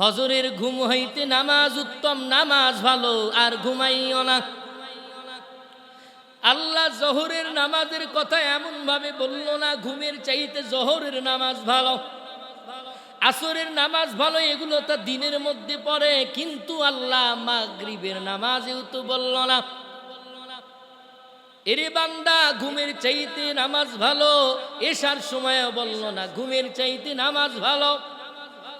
ফজরের ঘুম হইতে নামাজ উত্তম, নামাজ ভালো, আর ঘুমাইও না। আল্লাহ জহরের নামাজের কথা এমন ভাবে বলল না, ঘুমের চাইতে জহরের নামাজ ভালো। আসরের নামাজ ভালো, এগুলো তা দিনের মধ্যে পড়ে, কিন্তু আল্লাহ মাগরিবের নামাজেও তো বলল না। এরে বান্দা, ঘুমের চাইতে নামাজ ভালো, এসার সময় বলল না, ঘুমের চাইতে নামাজ ভালো।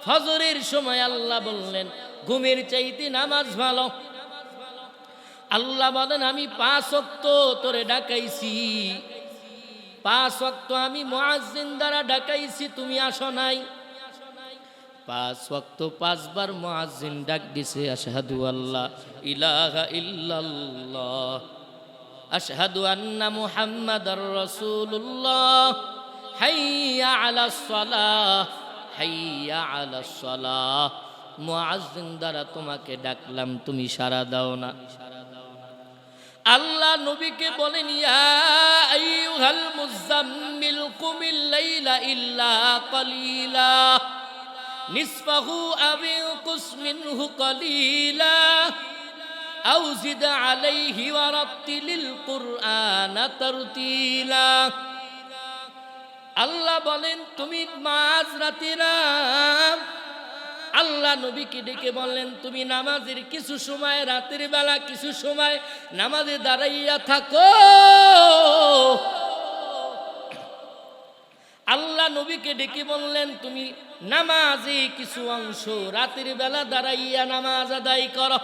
ফজরের সময় আল্লাহ বললেন, ঘুমের চাইতে নামাজ ভালো। আল্লাহ বলেন, আমি পাঁচ অক্ত তোরে ডাকাইছি। পাঁচ অক্ত আমি মহাজিন দ্বারা ডাকাইছি, তুমি আসো নাই। পাঁচ ওয়াক্ত পাঁচবার মুয়াজ্জিন ডাক দিছে, আশহাদু আল্লাহ ইলাহা ইল্লাল্লাহ। আশহাদু আন্না মুহাম্মাদার রাসূলুল্লাহ। হাইয়া আলাস সালাহ। হাইয়া আলাস সালাহ। মুয়াজ্জিন দ্বারা তোমাকে ডাকলাম, তুমি সাড়া দাও না। আল্লাহ নবীকে বলেন, ইয়া আইয়ুহাল মুজাম্মিল কুমিল ইল্লা কালিলা। নিসফাহু আও ইনকুস মিনহু কালিলা। আও জিদ আলাইহি ওয়ারাত্তিলিল কুরআনা তারতিলা। আল্লাহ বলেন, তুমি মাঝ রাতেরা আল্লাহ নবীকে ডেকে বললেন, তুমি নামাজের কিছু সময়, রাতের বেলা কিছু সময় নামাজে দাঁড়াইয়া থাকো। আল্লাহ নবীকে ডেকে বললেন, তুমি নামাজে কিছু অংশ, রাতের বেলা দাঁড়াইয়া নামাজ আদায় করো।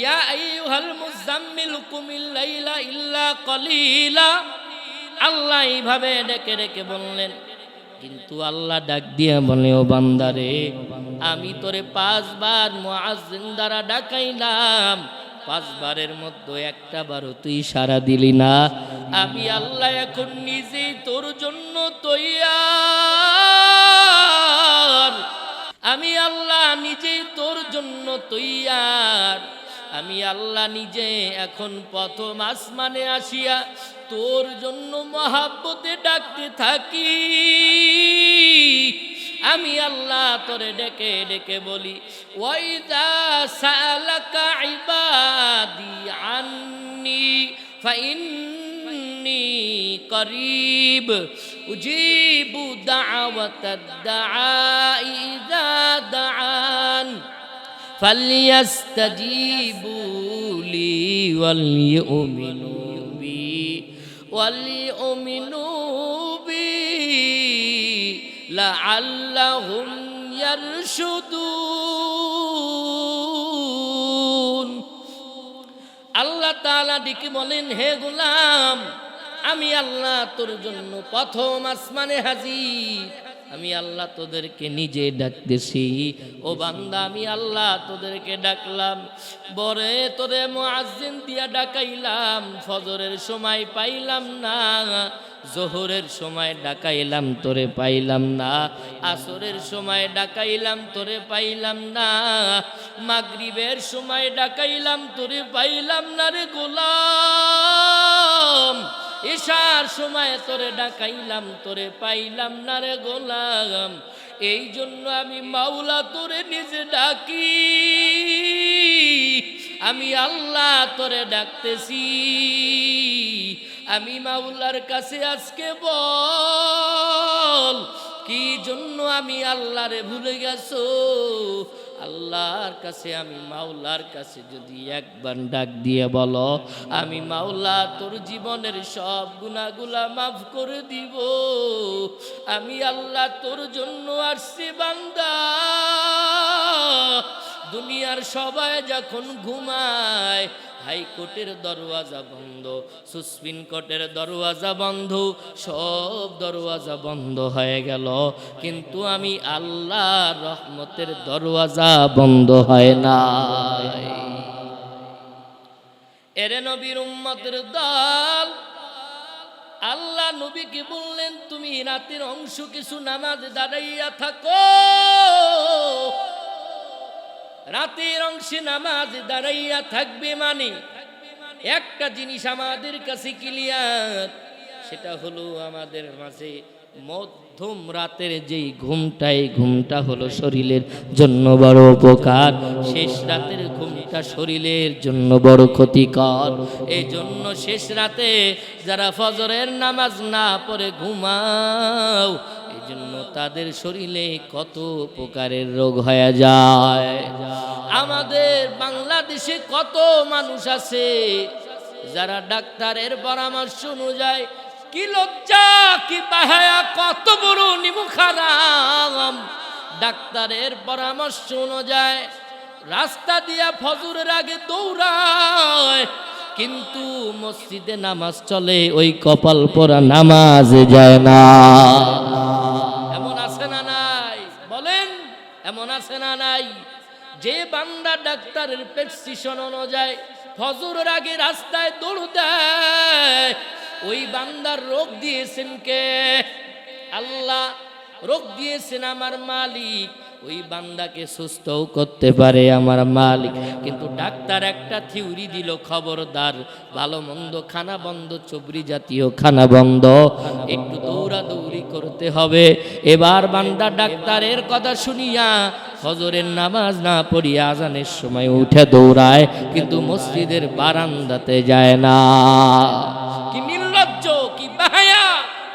ইয়া আইয়ুহাল মুজাম্মিল কুমিল লাইলা ইল্লা কলিলা। আল্লাহ এইভাবে ডেকে ডেকে বললেন, কিন্তু আল্লাহ ডাক দিয়ে বলে, ও বান্দারে আমি তোরে পাঁচবার মুআজ্জিন দ্বারা ডাকাইলাম। পাঁচবারের মধ্যে একটা বারও তুই সারা দিলি না। আমি আল্লাহ এখন নিজেই তোর জন্য তৈয়ার। আমি আল্লাহ নিজেই তোর জন্য তৈয়ার। আমি আল্লাহ নিজে এখন প্রথম আসমানে আসিয়া তোর জন্য মহাব্বতে ডাকতে থাকি। আমি আল্লাহ তোরে ডেকে ডেকে বলি ওয়াইদা সালাকা আন্নি ফাইন্নি করিব, উজিবু দাওয়াতাদ দাআ ইযা দাআন। فليستجيبوا لي وليؤمنوا بي وليؤمنوا بي لعلهم يرشدون আল্লাহ তাআলা ডেকে বলেন হে গোলাম আমি আল্লাহ তোর জন্য প্রথম আসমানে হাজির আমি আল্লাহ তোদেরকে নিজে ডাকতেছি। ও বান্দা, আমি আল্লাহ তোদেরকে ডাকলাম। বরে তোরে মুআজ্জিন দিয়া ডাকাইলাম। ফজরের সময় পাইলাম না। জোহরের সময় ডাকাইলাম, তোরে পাইলাম না। আসরের সময় ডাকাইলাম, তোরে পাইলাম না। মাগরিবের সময় ডাকাইলাম, তোরে পাইলাম না রে গোলাম। এশার সময় তোরে ডাকাইলাম, তোরে পাইলাম না রে গোলাম। এই জন্য আমি মাওলা তোরে নিজে ডাকি। আমি আল্লাহ তোরে ডাকতেছি। আমি মাওলার কাছে আজকে বল কি জন্য আমি আল্লাহরে ভুলে গেছো? আল্লাহর কাছে আমি মাওলার কাছে যদি একবার ডাক দিয়ে বলো, আমি মাওলা তোর জীবনের সব গুণাগুলা মাফ করে দিব। আমি আল্লাহ তোর জন্য আসছি বান্দা। দুনিয়ার সবাই যখন ঘুমায়, হাইকোর্টের দরওয়াজা বন্ধ, সুপ্রিম কোর্টের দরওয়াজা বন্ধ, সব দরওয়াজা বন্ধ হয়ে গেল। কিন্তু আমি আল্লাহ রহমতের দরওয়াজা বন্ধ হয় না এরে নবীর উম্মতের দল, আল্লাহ নবীকে বললেন, তুমি রাতের অংশ কিছু নামাজ দাঁড়াইয়া থাকো। রাতের অংশে নামাজ দাঁড়াইয়া থাকবে মানে একটা জিনিস আমাদের কাছে ক্লিয়ার সেটা হলো আমাদের মাঝে মধ্যম রাতের যেই ঘুমটা, এই ঘুমটা হলো শরীরের জন্য বড় উপকার। শেষ রাতের ঘুমটা শরীরের জন্য বড় ক্ষতিকর। এই জন্য শেষ রাতে যারা ফজরের নামাজ না পড়ে, ঘুমাও। এই জন্য তাদের শরীরে কত প্রকারের রোগ হয়ে যায়। আমাদের বাংলাদেশে কত মানুষ আছে যারা ডাক্তারের পরামর্শ অনুযায়ী কি লজ্জা, কি বাহায়া কত বড় নিমুখারাম। ডাক্তারের পরামর্শ অনুযায়ী রাস্তা দিয়া ফজরের আগে দৌড়ায়, কিন্তু মসজিদে নামাজ চলে, ওই কপাল পরা নামাজ যায় না। এমন আছে না নাই? যে বান্দা ডাক্তারের প্রেসক্রিপশন অনুযায়ী ফজরের আগে রাস্তায় দৌড় দেয়, ওই বান্দার রোগ দিয়েছেন কে? আল্লাহ রোগ দিয়েছেন আমার মালিক। ওই বান্দাকে সুস্থও করতে পারে আমার মালিক। কিন্তু ডাক্তার একটা থিওরি দিল, খবরদার, ভালো মন্দ, খানা বন্ধ, চবরি জাতীয়, খানা বন্ধ। একটু করতে হবে। এবার বান্দা ডাক্তারের কথা শুনিয়া ফজরের নামাজ না পড়িয়া আজানের সময় উঠে দৌড়ায়, কিন্তু মসজিদের বারান্দাতে যায় না। কি নির্লজ্জ, কি বাহায়া,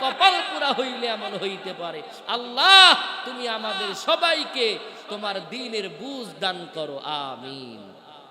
কপাল পুরা হইলে এমন হইতে পারে। আল্লাহ, তুমি আমাদের সবাইকে তোমার দিনের বুঝ দান করো, আমিন।